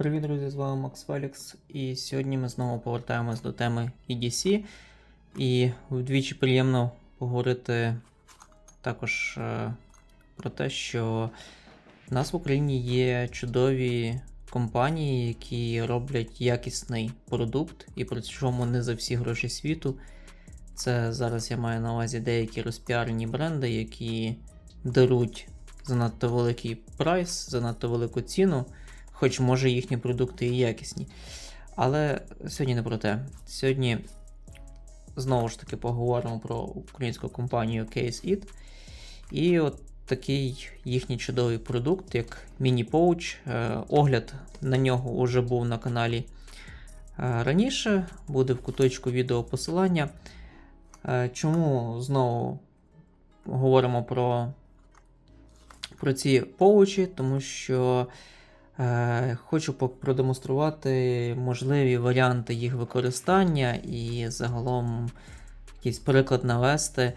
Привіт, друзі! З вами Макс Фелікс. І сьогодні ми знову повертаємось до теми EDC. І вдвічі приємно поговорити також е, про те, що в нас в Україні є чудові компанії, які роблять якісний продукт, і при цьому не за всі гроші світу. Це зараз я маю на увазі деякі розпіарені бренди, які даруть занадто великий прайс, занадто велику ціну, хоч може їхні продукти і якісні. Але сьогодні не про те. Сьогодні знову ж таки поговоримо про українську компанію Case It. І от такий їхній чудовий продукт, як Pouch. Е, Огляд на нього вже був на каналі е, раніше, буде в куточку відео посилання. Е, Чому знову говоримо про, про ці поучі? Тому що хочу продемонструвати можливі варіанти їх використання і загалом якийсь приклад навести,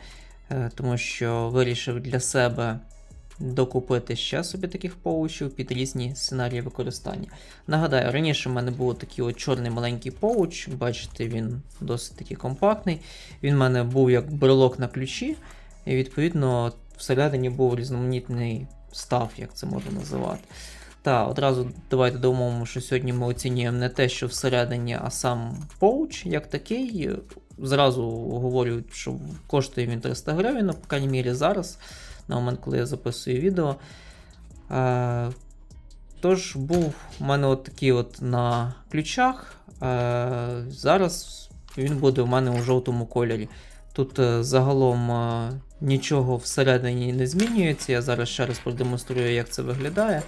е, тому що вирішив для себе докупити ще собі таких поучів під різні сценарії використання. Нагадаю, раніше в мене був такий от чорний маленький поуч, бачите, він досить такий компактний. Він в мене був як брелок на ключі, і відповідно всередині був різноманітний став, як це можна називати. Та, одразу давайте домовимо, що сьогодні ми оцінюємо не те, що всередині, а сам поуч як такий. Зразу говорю, що коштує він 300 гривень, ну, по крайній мірі, зараз, на момент, коли я записую відео. Е, Тож був у мене от такий от на ключах. Е, зараз він буде у мене у жовтому кольорі. Тут е, загалом е, нічого всередині не змінюється. Я зараз ще раз продемонструю, як це виглядає.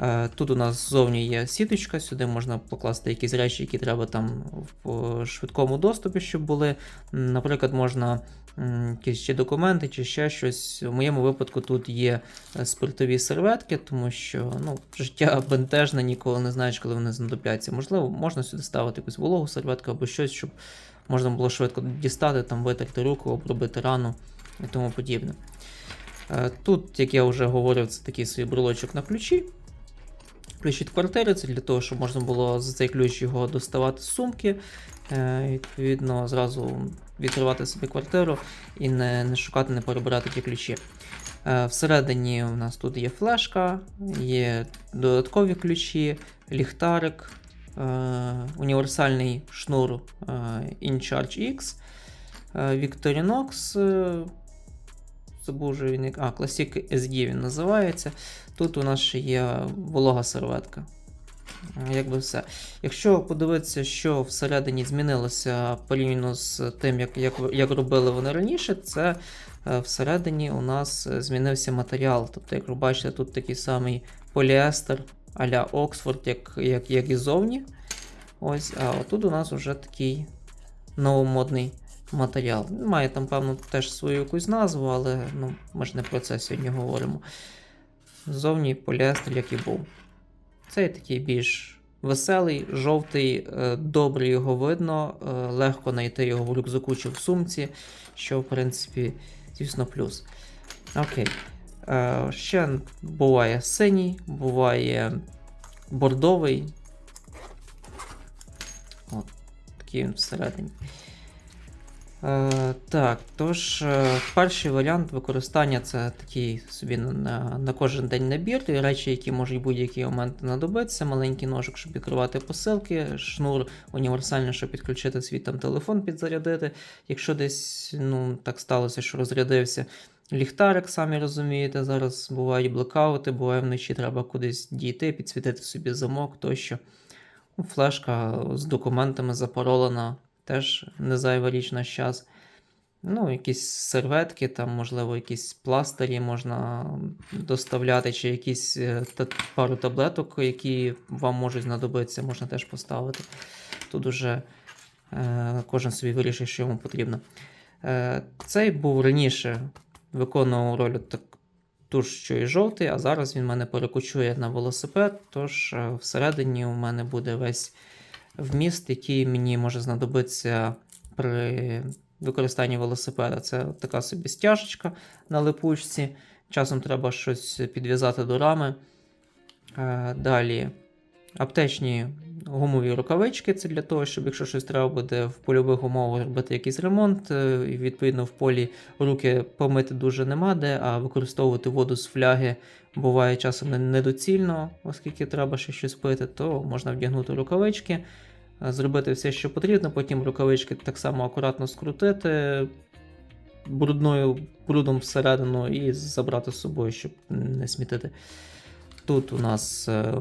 Е, Тут у нас ззовні є сіточка, сюди можна покласти якісь речі, які треба там в швидкому доступі, щоб були. Наприклад, можна якісь чи документи, чи ще щось. У моєму випадку тут є е, спиртові серветки, тому що ну, життя бентежне, ніколи не знаєш, коли вони знадобляться. Можливо, можна сюди ставити якусь вологу серветку або щось, щоб можна було швидко дістати, там витерти руку, обробити рану і тому подібне. Е, Тут, як я вже говорив, це такий свій брелочок на ключі. Ключ від квартири, це для того, щоб можна було за цей ключ його доставати з сумки. Е, Відповідно, зразу відкривати собі квартиру і не, не шукати, не перебирати ті ключі. Е, Всередині у нас тут є флешка, є додаткові ключі, ліхтарик, е, універсальний шнур InCharge X, Victorinox. е, Забув вже він. А, Classic SG він називається. Тут у нас ще є волога серветка. Е, Якби все. Якщо подивитися, що всередині змінилося порівняно з тим, як, як, як робили вони раніше, це е, всередині у нас змінився матеріал. Тобто, як ви бачите, тут такий самий поліестер а-ля Оксфорд, як, як, як і зовні. Ось, а отут у нас вже такий новомодний матеріал. Має там, певно, теж свою якусь назву, але ну, ми ж не про це сьогодні говоримо. Зовні поліестер, як і був. Цей такий більш веселий, жовтий, е, добре його видно, е, легко знайти його в рюкзаку чи в сумці, що, в принципі, звісно, плюс. Окей. Е, Ще буває синій, буває бордовий. От, такий він всередині. Е, так, тож, е, перший варіант використання це такий собі на, на, кожен день набір, речі, які можуть будь-який момент знадобитися. Маленький ножик, щоб відкривати посилки, шнур універсальний, щоб підключити свій там телефон, підзарядити. Якщо десь ну, так сталося, що розрядився. Ліхтарик, самі розумієте, зараз бувають блекаути, буває вночі треба кудись дійти, підсвітити собі замок тощо. Флешка з документами запаролена, теж не зайва річ на час. Ну, якісь серветки, там, можливо, якісь пластирі можна доставляти, чи якісь е, та- пару таблеток, які вам можуть знадобитися, можна теж поставити. Тут уже е, кожен собі вирішить, що йому потрібно. Е, цей був раніше виконував роль так, ту що і жовтий, а зараз він мене перекочує на велосипед, тож е, всередині у мене буде весь вміст, який мені може знадобитися при використанні велосипеда. Це така собі стяжечка на липучці. Часом треба щось підв'язати до рами. Е, Далі аптечні гумові рукавички. Це для того, щоб якщо щось треба буде в польових умовах робити якийсь ремонт, е, і відповідно в полі руки помити дуже нема де, а використовувати воду з фляги буває часом недоцільно, оскільки треба ще щось пити, то можна вдягнути рукавички, е, зробити все, що потрібно, потім рукавички так само акуратно скрутити брудною брудом всередину і забрати з собою, щоб не смітити. Тут у нас е,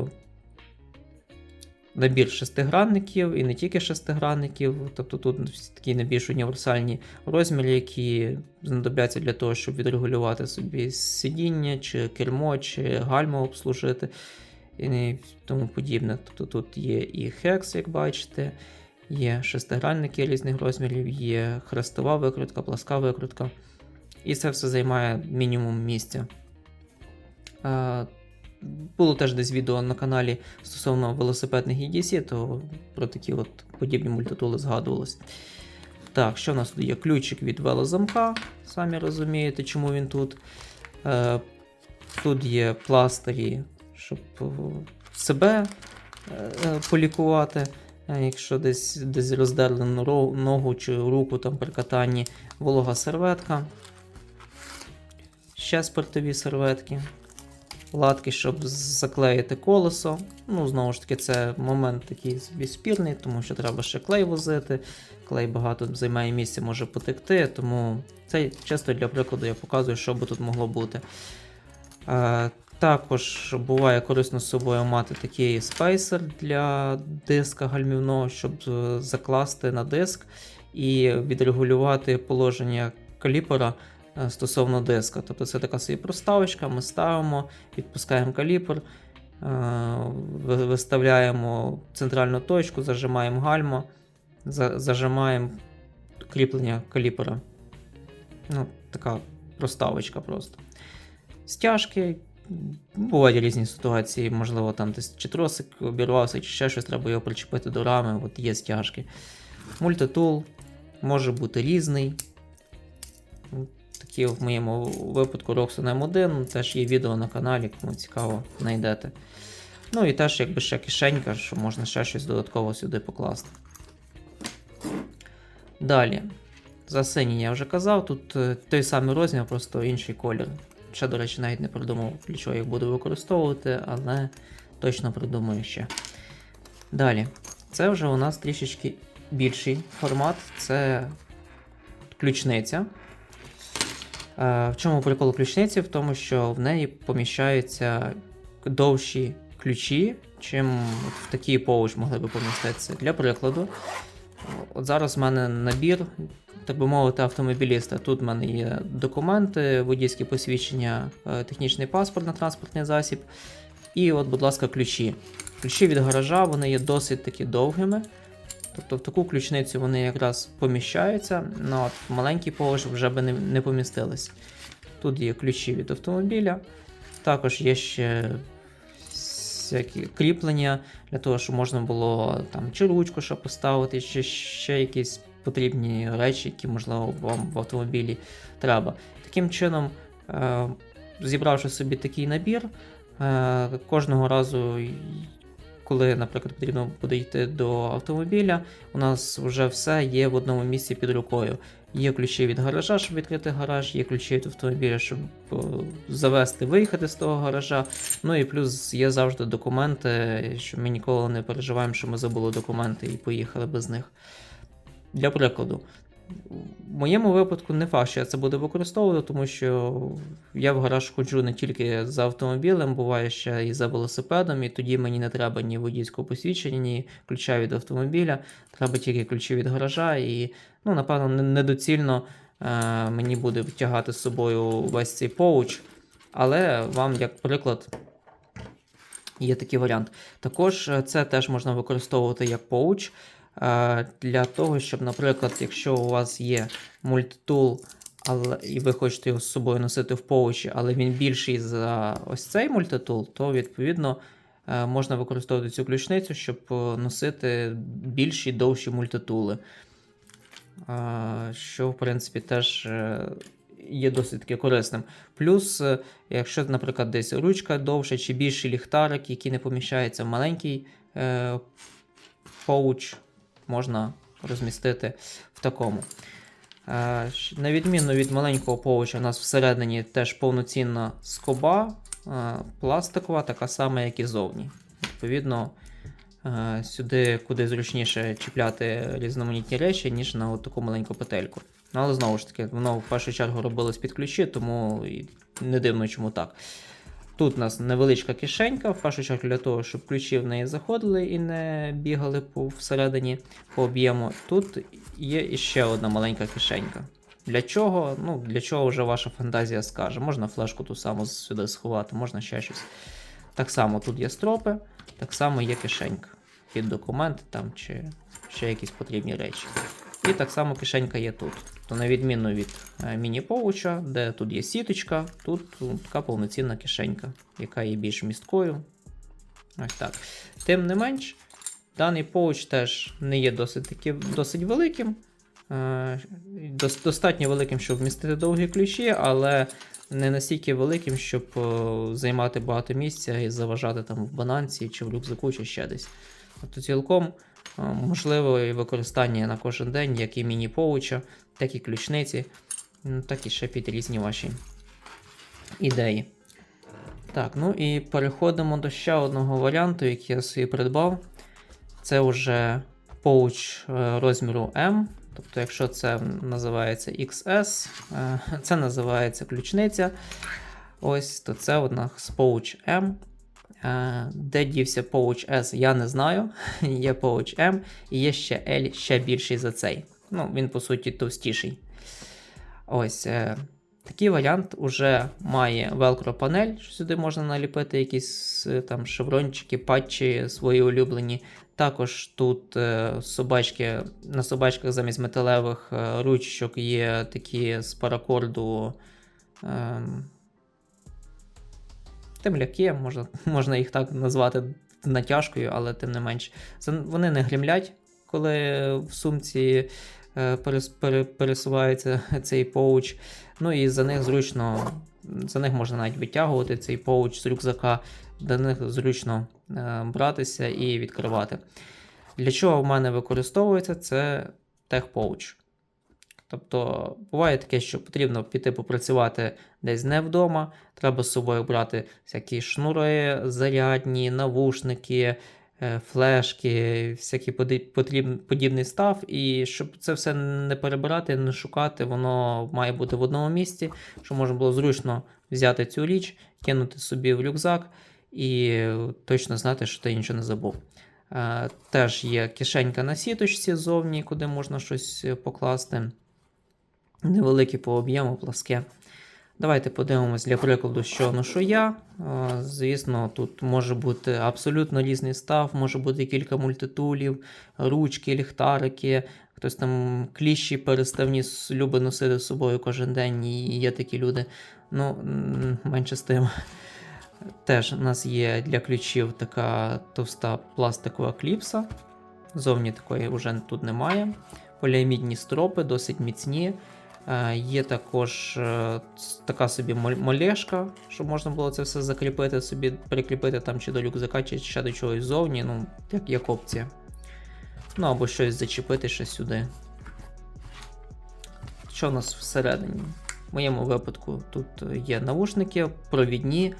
набір шестигранників і не тільки шестигранників, тобто тут такі найбільш універсальні розміри, які знадобляться для того, щоб відрегулювати собі сидіння, чи кермо, чи гальму обслужити і тому подібне. Тобто тут є і хекс, як бачите, є шестигранники різних розмірів, є хрестова викрутка, пласка викрутка. І це все займає мінімум місця. Було теж десь відео на каналі стосовно велосипедних EDC, то про такі от подібні мультитули згадувалось. Так, що в нас тут є? Ключик від велозамка, самі розумієте, чому він тут. Е, Тут є пластирі, щоб е, себе е, полікувати. Якщо десь, десь роздерли ногу чи руку там при катанні, волога серветка. Ще спиртові серветки. Латки, щоб заклеїти колесо. Ну, знову ж таки, це момент такий спірний, тому що треба ще клей возити. Клей багато займає місця, може потекти, тому це чисто для прикладу я показую, що би тут могло бути. Е, також буває корисно з собою мати такий спейсер для диска гальмівного, щоб е, закласти на диск і відрегулювати положення каліпера стосовно диска. Тобто це така собі проставочка, ми ставимо, відпускаємо каліпер, е, виставляємо центральну точку, зажимаємо гальмо, зажимаємо кріплення каліпера. Ну, така проставочка просто. Стяжки. Бувають різні ситуації, можливо, там десь чи тросик обірвався, чи ще щось, треба його причепити до рами, от є стяжки. Мультитул може бути різний. Такі в моєму випадку Roxon M1, теж є відео на каналі, кому цікаво, знайдете. Ну і теж якби ще кишенька, що можна ще щось додатково сюди покласти. Далі. За синій я вже казав, тут е, той самий розмір, просто інший колір. Ще, до речі, навіть не придумав, для чого їх буду використовувати, але точно придумаю ще. Далі. Це вже у нас трішечки більший формат. Це ключниця. Е, В чому прикол ключниці? В тому, що в неї поміщаються довші ключі, чим от в такий поуч могли би поміститися. Для прикладу, от зараз в мене набір, так би мовити, автомобіліста. Тут в мене є документи, водійське посвідчення, е, технічний паспорт на транспортний засіб. І от, будь ласка, ключі. Ключі від гаража вони є досить таки довгими. Тобто в таку ключницю вони якраз поміщаються, ну, от маленький положь вже би не, не помістились. Тут є ключі від автомобіля, також є ще всякі кріплення для того, щоб можна було там чи ручку щоб поставити, чи ще якісь потрібні речі, які, можливо, вам в автомобілі треба. Таким чином, е, зібравши собі такий набір, е, кожного разу, коли, наприклад, потрібно буде йти до автомобіля, у нас вже все є в одному місці під рукою. Є ключі від гаража, щоб відкрити гараж, є ключі від автомобіля, щоб е, завести, виїхати з того гаража. Ну і плюс є завжди документи, що ми ніколи не переживаємо, що ми забули документи і поїхали без них. Для прикладу, в моєму випадку не факт, що я це буду використовувати, тому що я в гараж ходжу не тільки за автомобілем, буває ще і за велосипедом, і тоді мені не треба ні водійського посвідчення, ні ключа від автомобіля, треба тільки ключі від гаража, і, ну, напевно, недоцільно е, мені буде тягати з собою весь цей поуч. Але вам, як приклад, є такий варіант. Також е, це теж можна використовувати як поуч для того, щоб, наприклад, якщо у вас є мультитул, але, і ви хочете його з собою носити в поучі, але він більший за ось цей мультитул, то відповідно е, можна використовувати цю ключницю, щоб е, носити більші довші мультитули. Що, в принципі, теж е, є досить корисним. Плюс, якщо, наприклад, десь ручка довша чи більший ліхтарик, який не поміщається в маленький поуч, можна розмістити в такому. Е, На відміну від маленького поуча, у нас всередині теж повноцінна скоба, е, пластикова, така сама, як і зовні. Відповідно, е, сюди куди зручніше чіпляти різноманітні речі, ніж на от таку маленьку петельку. Але знову ж таки, воно в першу чергу робилось під ключі, тому не дивно, чому так. Тут у нас невеличка кишенька, в першу чергу для того, щоб ключі в неї заходили і не бігали по всередині по об'єму. Тут є іще одна маленька кишенька. Для чого? Ну, для чого вже ваша фантазія скаже. Можна флешку ту саму сюди сховати, можна ще щось. Так само тут є стропи, так само є кишенька під документи там чи ще якісь потрібні речі. І так само кишенька є тут. То на відміну від е, міні-поуча, де тут є сіточка, тут така повноцінна кишенька, яка є більш місткою. Ось так. Тим не менш, даний поуч теж не є досить, таки, досить великим. Е, достатньо великим, щоб вмістити довгі ключі, але не настільки великим, щоб е, займати багато місця і заважати там в бананці чи в рюкзаку, чи ще десь. Тобто цілком можливо і використання на кожен день, як і міні-поуча, так і ключниці, так і ще під різні ваші ідеї. Так, ну і переходимо до ще одного варіанту, який я собі придбав. Це вже поуч е, розміру M. Тобто, якщо це називається XS, е, це називається ключниця. Ось, то це у нас Pouch M. Е, Де дівся Pouch S, я не знаю. Є Pouch M і є ще L, ще більший за цей. Ну, він, по суті, товстіший. Ось. е, Такий варіант уже має velcro панель, що сюди можна наліпити якісь е, там шеврончики, патчі свої улюблені. Також тут собачки, на собачках замість металевих ручок є такі з паракорду е, темляки, можна, можна їх так назвати натяжкою, але тим не менш. Вони не гремлять, коли в сумці е, перес- пересувається цей поуч. Ну і за них зручно, за них можна навіть витягувати цей поуч з рюкзака, до них зручно е, братися і відкривати. Для чого в мене використовується це техпоуч. Тобто буває таке, що потрібно піти попрацювати десь не вдома, треба з собою брати всякі шнури, зарядні, навушники, е, флешки, всякий подібний став. І щоб це все не перебирати, не шукати, воно має бути в одному місці, щоб можна було зручно взяти цю річ, кинути собі в рюкзак і точно знати, що ти нічого не забув. Е, Теж є кишенька на сіточці ззовні, куди можна щось покласти. Невелике по об'єму, пласке. Давайте подивимось для прикладу, що ношу я. Е, Звісно, тут може бути абсолютно різний став, може бути кілька мультитулів, ручки, ліхтарики. Хтось там кліщі переставні любить носити з собою кожен день, і є такі люди. Ну, менше з тим. Теж у нас є для ключів така товста пластикова кліпса. Зовні такої вже тут немає. Поліамідні стропи, досить міцні. Е, Є також е, така собі мол- молешка, щоб можна було це все закріпити, собі прикріпити там чи до рюкзака, чи ще до чогось зовні, ну, як, як опція. Ну або щось зачепити ще сюди. Що у нас всередині? В моєму випадку тут є навушники, провідні.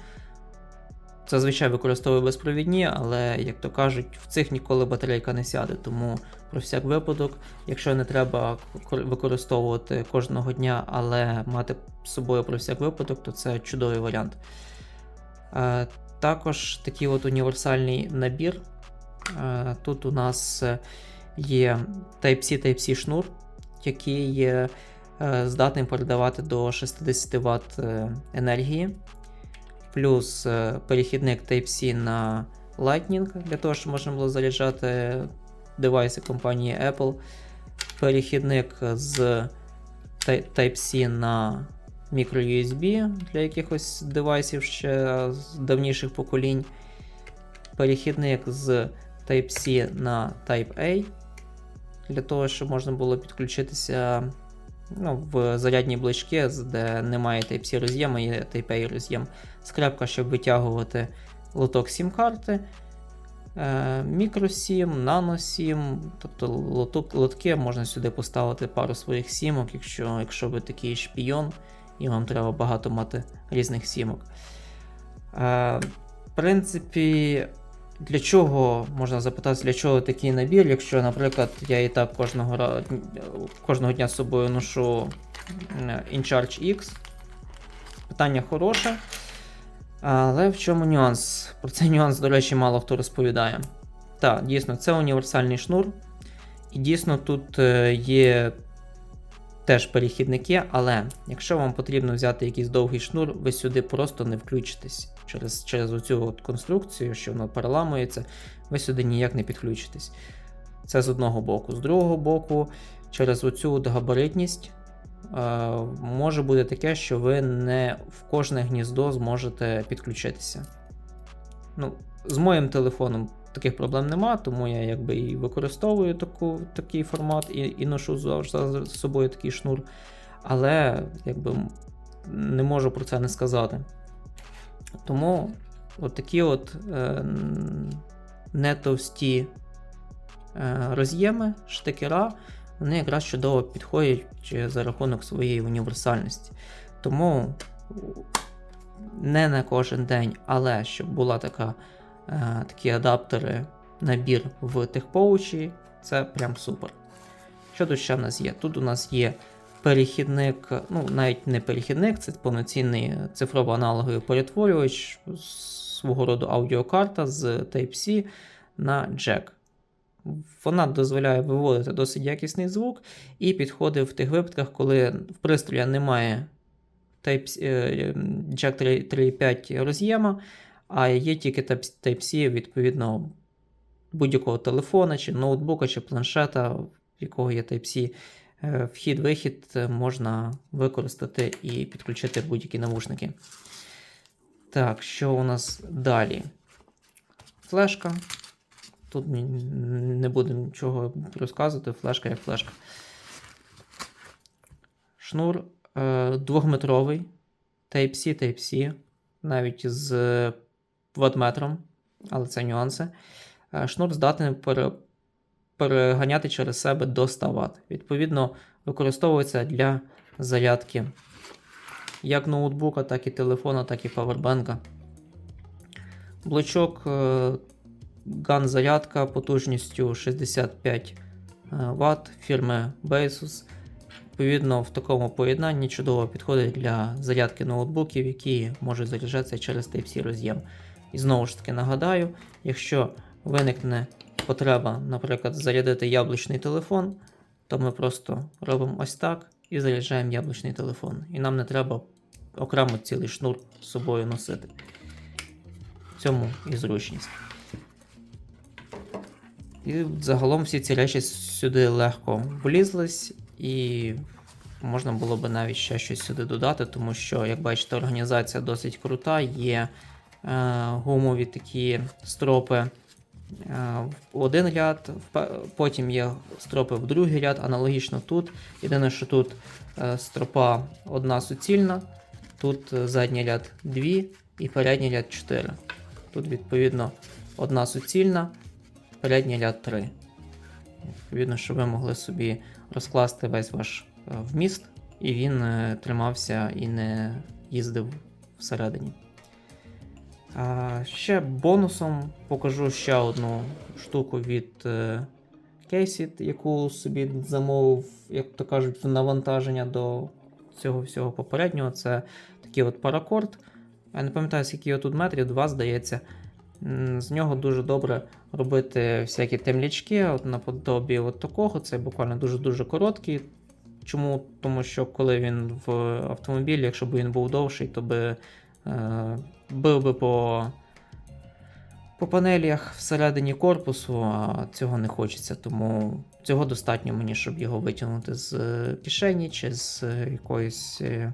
Зазвичай використовую безпровідні, але, як то кажуть, в цих ніколи батарейка не сяде. Тому про всяк випадок, якщо не треба використовувати кожного дня, але мати з собою про всяк випадок, то це чудовий варіант. Е, також такий от універсальний набір. Е, тут у нас є Type-C Type-C шнур, який е, здатний передавати до 60 Вт енергії плюс е, перехідник Type-C на Lightning, для того, щоб можна було заряджати девайси компанії Apple. Перехідник з Type-C на microUSB для якихось девайсів ще з давніших поколінь. Перехідник з Type-C на Type-A, для того, щоб можна було підключитися ну, в зарядні блочки, де немає Type-C роз'єму, є Type-A роз'єм. Скрепка, щоб витягувати лоток сім-карти. Е, Мікро сім, нано сім, тобто лотки можна сюди поставити пару своїх сімок, якщо, якщо ви такий шпійон, і вам треба багато мати різних сімок. Е, в принципі, для чого можна запитати, для чого такий набір, якщо, наприклад, я і так кожного, кожного дня з собою ношу InCharge X. Питання хороше. Але в чому нюанс? Про цей нюанс, до речі, мало хто розповідає. Так, дійсно, це універсальний шнур. І дійсно тут е, є теж перехідники, але якщо вам потрібно взяти якийсь довгий шнур, ви сюди просто не включитесь. Через, через оцю от конструкцію, що воно переламується, ви сюди ніяк не підключитесь. Це з одного боку. З другого боку, через оцю от габаритність е, може бути таке, що ви не в кожне гніздо зможете підключитися. Ну, з моїм телефоном таких проблем нема, тому я якби і використовую таку, такий формат і, і ношу завжди з собою такий шнур. Але якби не можу про це не сказати. Тому от такі от е, не е, роз'єми, штикера, вони якраз чудово підходять е, за рахунок своєї універсальності. Тому не на кожен день, але щоб була така, е, такі адаптери, набір в техпоучі, це прям супер. Що тут ще в нас є? Тут у нас є перехідник, ну навіть не перехідник, це повноцінний цифрово-аналоговий перетворювач, свого роду аудіокарта з Type-C на джек. Вона дозволяє виводити досить якісний звук і підходить в тих випадках, коли в пристрої немає Type, Jack 3.5 роз'єма, а є тільки Type-C, відповідно, будь-якого телефона, чи ноутбука, чи планшета, в якого є Type-C. Е, Вхід-вихід е, можна використати і підключити будь-які навушники. Так, що у нас далі? Флешка. Тут не будемо нічого розказувати. Флешка як флешка. Шнур е, двохметровий. Type-C, Type-C. Навіть з ватметром, але це нюанси. Шнур здатний переганяти через себе до 100 Вт. Відповідно, використовується для зарядки як ноутбука, так і телефона, так і павербанка. Блочок е, ган зарядка потужністю 65 Вт фірми Basus. Відповідно, в такому поєднанні чудово підходить для зарядки ноутбуків, які можуть заряджатися через Type-C роз'єм. І знову ж таки нагадаю, якщо виникне потреба, наприклад, зарядити яблучний телефон, то ми просто робимо ось так і заряджаємо яблучний телефон. І нам не треба окремо цілий шнур з собою носити. В цьому і зручність. І загалом всі ці речі сюди легко влізлись, і можна було би навіть ще щось сюди додати, тому що, як бачите, організація досить крута. Є е, гумові такі стропи в один ряд, потім є стропи в другий ряд, аналогічно тут. Єдине, що тут е, стропа одна суцільна, тут е, задній ряд 2 і передній ряд 4. Тут, відповідно, одна суцільна, передній ряд 3. Відповідно, щоб ви могли собі розкласти весь ваш е, вміст, і він е, тримався і не їздив всередині. А, ще бонусом покажу ще одну штуку від е, Кейсіт, яку собі замовив, як то кажуть, в навантаження до цього всього попереднього. Це такий от паракорд. Я не пам'ятаю, скільки його тут метрів, два, здається. З нього дуже добре робити всякі темлячки, от наподобі от такого. Це буквально дуже-дуже короткий. Чому? Тому що коли він в автомобілі, якщо б він був довший, то би бив би по, по панелях всередині корпусу, а цього не хочеться. Тому цього достатньо мені, щоб його витягнути з е, кишені чи з е, якоїсь е,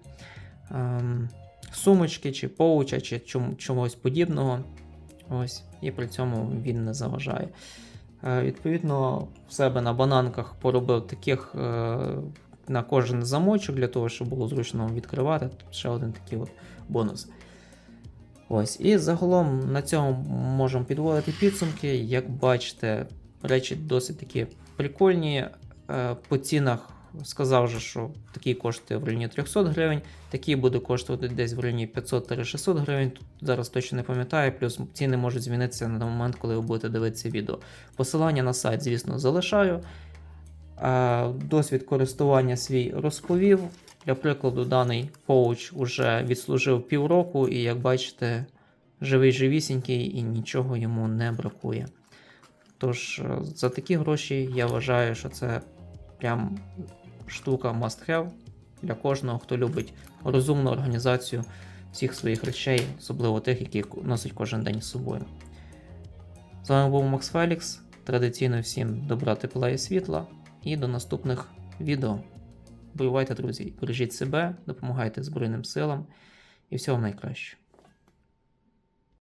ем, сумочки, чи поуча, чи чом, чогось подібного. Ось, і при цьому він не заважає. Е, Відповідно, в себе на бананках поробив таких е, на кожен замочок для того, щоб було зручно відкривати. Ще один такий от бонус. Ось, і загалом на цьому можемо підводити підсумки. Як бачите, речі досить такі прикольні. Е, По цінах сказав же, що такий коштує в районі 300 гривень, такий буде коштувати десь в районі 500-600 гривень. Тут зараз точно не пам'ятаю, плюс ціни можуть змінитися на момент, коли ви будете дивитися відео. Посилання на сайт, звісно, залишаю. Е, Досвід користування свій розповів. Для прикладу, даний коуч уже відслужив півроку, і як бачите, живий живісінький і нічого йому не бракує. Тож, е, за такі гроші я вважаю, що це прям штука must have для кожного, хто любить розумну організацію всіх своїх речей, особливо тих, які носить кожен день з собою. З вами був Макс Фелікс. Традиційно всім добра, тепла і світла. І до наступних відео. Бувайте, друзі, бережіть себе, допомагайте Збройним силам і всього найкращого.